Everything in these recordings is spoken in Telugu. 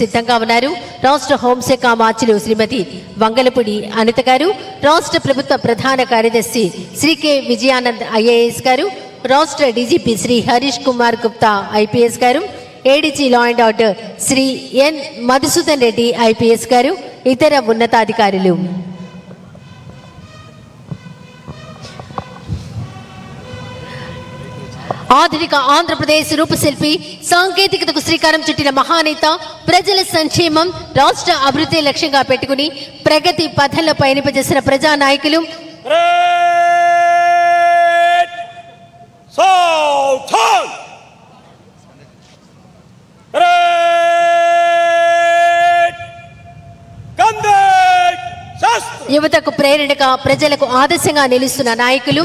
సిద్ధంగా ఉన్నారు. రాష్ట్ర హోంశాఖ మార్చులు శ్రీమతి వంగలపూడి అనిత గారు రాష్ట్ర ప్రభుత్వ ప్రధాన కార్యదర్శి శ్రీ కె విజయానంద్ ఐఏఎస్ గారు రాష్ట్ర డీజీపీ శ్రీ హరీష్ కుమార్ గుప్తా ఐపీఎస్ గారు ADG law and order Shri N Madhusudan Reddy IPS గారు ఇతర ఉన్నతాధికారులు. ఆధునిక ఆంధ్రప్రదేశ్ రూపశిల్పి సాంకేతికతకు శ్రీకారం చుట్టిన మహానేత ప్రజల సంక్షేమం రాష్ట్ర అభివృద్ధి లక్ష్యంగా పెట్టుకుని ప్రగతి పథంలో పయనింపజేసిన ప్రజా నాయకులు! యువతకు ప్రేరణగా ప్రజలకు ఆదర్శంగా నిలుస్తున్న నాయకులు.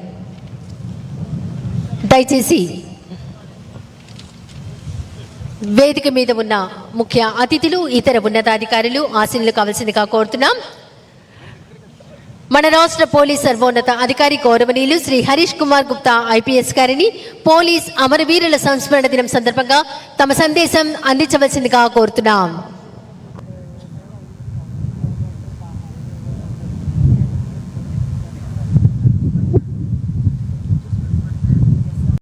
దయచేసి వేదిక మీద ఉన్న ముఖ్య అతిథులు ఇతర ఉన్నతాధికారులు ఆశీనులు కావలసిందిగా కోరుతున్నాం. మన రాష్ట్ర పోలీస్ సర్వోన్నత అధికారి గౌరవనీయులు శ్రీ హరీష్ కుమార్ గుప్తా ఐపీఎస్ గారిని పోలీస్ అమరవీరుల సంస్మరణ దినం సందర్భంగా తమ సందేశం అందించవలసిందిగా కోరుతున్నాం.